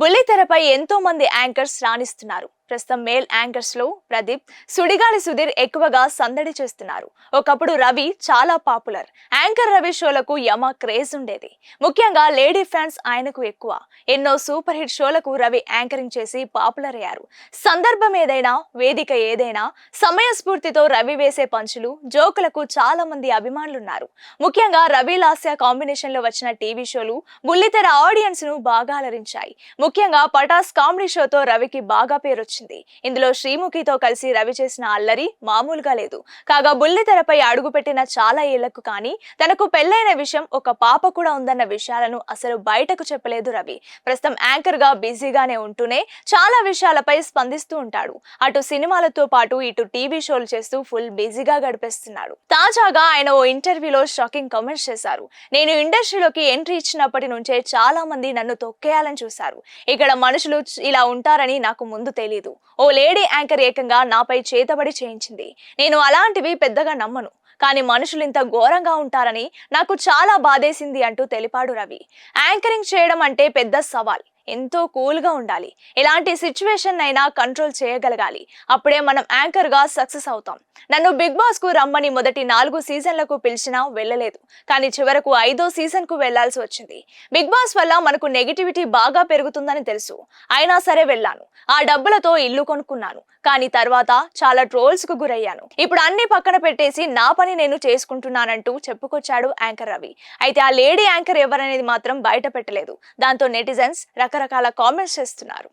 బుల్లితెరపై ఎంతో మంది యాంకర్స్ రాణిస్తున్నారు. ప్రస్తుతం మేల్ యాంకర్స్లో ప్రదీప్. సుడిగాలి సుధీర్ ఎక్కువగా సందడి చేస్తున్నారు. ఒకప్పుడు రవి చాలా పాపులర్. యాంకర్ రవి షోలకు యమ క్రేజ్ ఉండేది. ముఖ్యంగా లేడీ ఫ్యాన్స్ ఆయనకు ఎక్కువ. ఎన్నో సూపర్ హిట్ షోలకు రవి యాంకరింగ్ చేసి పాపులర్ అయ్యారు. సందర్భం ఏదైనా వేదిక ఏదైనా సమయస్ఫూర్తితో రవి వేసే పంచులు జోకులకు చాలా మంది అభిమానులున్నారు. ముఖ్యంగా రవి లాస్య కాంబినేషన్లో వచ్చిన టీవీ షోలు బుల్లితెర ఆడియన్స్ను బాగా అలరించాయి. ముఖ్యంగా పటాస్ కామెడీ షోతో రవికి బాగా పేరు వచ్చింది. ఇందులో శ్రీముఖితో కలిసి రవి చేసిన అల్లరి మామూలుగా లేదు. కాగా బుల్లితెరపై అడుగుపెట్టిన చాలా ఏళ్ళకు కానీ తనకు పెళ్ళైన విషయం ఒక పాప కూడా ఉందన్న విషయాలను అసలు బయటకు చెప్పలేదు రవి. ప్రస్తుతం యాంకర్గా బిజీగానే ఉంటూనే చాలా విషయాలపై స్పందిస్తూ ఉంటాడు. అటు సినిమాలతో పాటు ఇటు టీవీ షోలు చేస్తూ ఫుల్ బిజీగా గడిపేస్తున్నాడు. తాజాగా ఆయన ఓ ఇంటర్వ్యూలో షాకింగ్ కామెంట్స్ చేశారు. నేను ఇండస్ట్రీలోకి ఎంట్రీ ఇచ్చినప్పటి నుంచే చాలా మంది నన్ను తొక్కేయాలని చూశారు. ఇక్కడ మనుషులు ఇలా ఉంటారని నాకు ముందు తెలియదు ఓ లేడీ యాంకర్ ఏకంగా నాపై చేతబడి చేయించింది. నేను అలాంటివి పెద్దగా నమ్మను. కానీ మనుషులు ఇంత ఘోరంగా ఉంటారని నాకు చాలా బాధేసింది అంటూ తెలిపాడు రవి. యాంకరింగ్ చేయడం అంటే పెద్ద సవాల్. ఎంతో కూల్గా ఉండాలి. ఎలాంటి సిచ్యువేషన్ అయినా కంట్రోల్ చేయగలగాలి. అప్పుడే మనం యాంకర్గా సక్సెస్ అవుతాం. నన్ను బిగ్ బాస్కు రమ్మని మొదటి నాలుగు సీజన్లకు పిలిచినా వెళ్ళలేదు. కానీ చివరకు ఐదో సీజన్కు వెళ్ళాల్సి వచ్చింది. బిగ్ బాస్ వల్ల మనకు నెగిటివిటీ బాగా పెరుగుతుందని తెలుసు. అయినా సరే వెళ్ళాను. ఆ డబ్బులతో ఇల్లు కొనుక్కున్నాను. కానీ తర్వాత చాలా ట్రోల్స్కు గురయ్యాను. ఇప్పుడు అన్ని పక్కన పెట్టేసి నా పని నేను చేసుకుంటున్నానంటూ చెప్పుకొచ్చాడు యాంకర్ రవి. అయితే ఆ లేడీ యాంకర్ ఎవరనేది మాత్రం బయట పెట్టలేదు. దాంతో నెటిజన్స్ రకరకాల కామెంట్స్ చేస్తున్నారు.